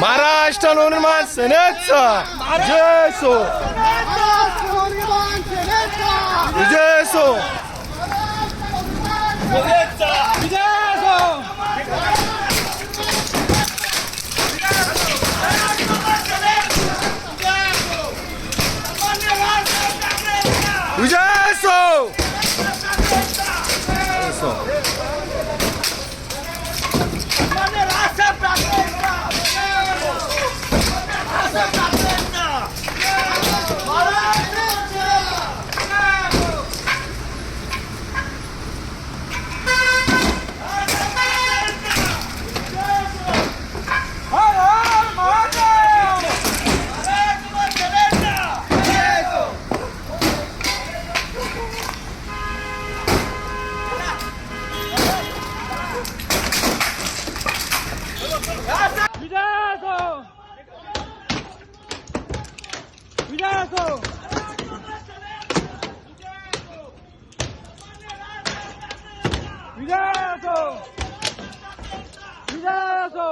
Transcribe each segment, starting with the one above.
महाराष्ट्र नवनिर्माण सेनेचा. जय सो. विजय सो. विजय असो विजय असो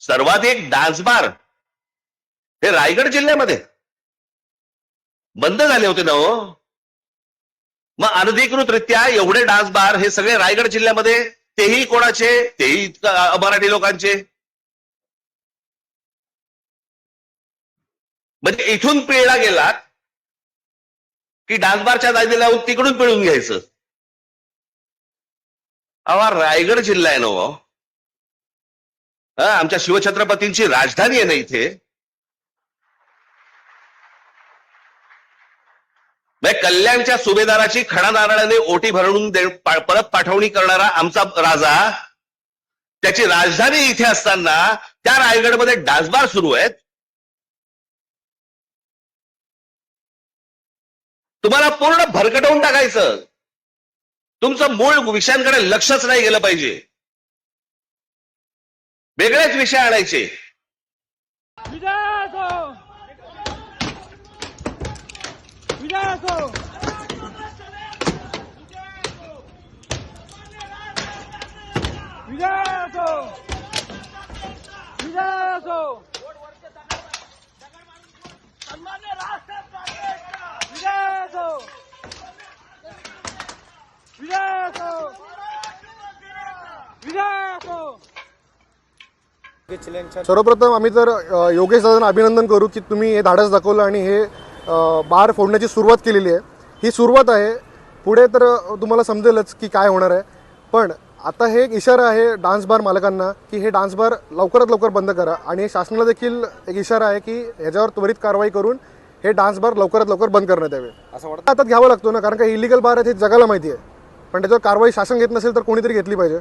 सर्वाधिक डान्स बार हे रायगड जिल्ह्यामध्ये. बंद झाले होते ना हो. मग अनधिकृतरित्या एवढे डान्स बार हे सगळे रायगड जिल्ह्यामध्ये तेही कोणाचे? तेही मराठी लोकांचे. म्हणजे इथून पिळला गेलात की डान्स बारच्या दादी लावून तिकडून पिळून घ्यायचं. अवा रायगड जिल्हा आहे ना हो. आमच्या शिवछत्रपतींची राजधानी आहे ना इथे? म्हणजे कल्याणच्या सुभेदाराची खडा नारळाने ओटी भरून परत पाठवणी करणारा आमचा राजा त्याची राजधानी इथे असताना त्या रायगडमध्ये डासबार सुरू आहेत. तुम्हाला पूर्ण भरकटवून टाकायचं. तुमचं मूळ विषयांकडे लक्षच नाही गेलं पाहिजे. वेगळेच विषय आणायचे. विजय असो! विजय असो! सर्वप्रथम आम्ही तर योगेश दादांना अभिनंदन करू की तुम्ही हे धाडस दाखवलं आणि हे बार फोडण्याची सुरुवात केलेली आहे. ही सुरुवात आहे. पुढे तर तुम्हाला समजेलच की काय होणार आहे. पण आता हे एक इशारा आहे डान्स बार मालकांना की हे डान्स बार लवकरात लवकर बंद करा. आणि शासनाला देखील एक इशारा आहे की ह्याच्यावर त्वरित कारवाई करून हे डान्स बार लवकरात लवकर बंद करण्यात यावे. असं वाटतं? हातात घ्यावं लागतो ना कारण का इलिगल बार आहेत हे जगाला माहिती आहे. पण त्याच्यावर कारवाई शासन घेत नसेल तर कोणीतरी घेतली पाहिजे.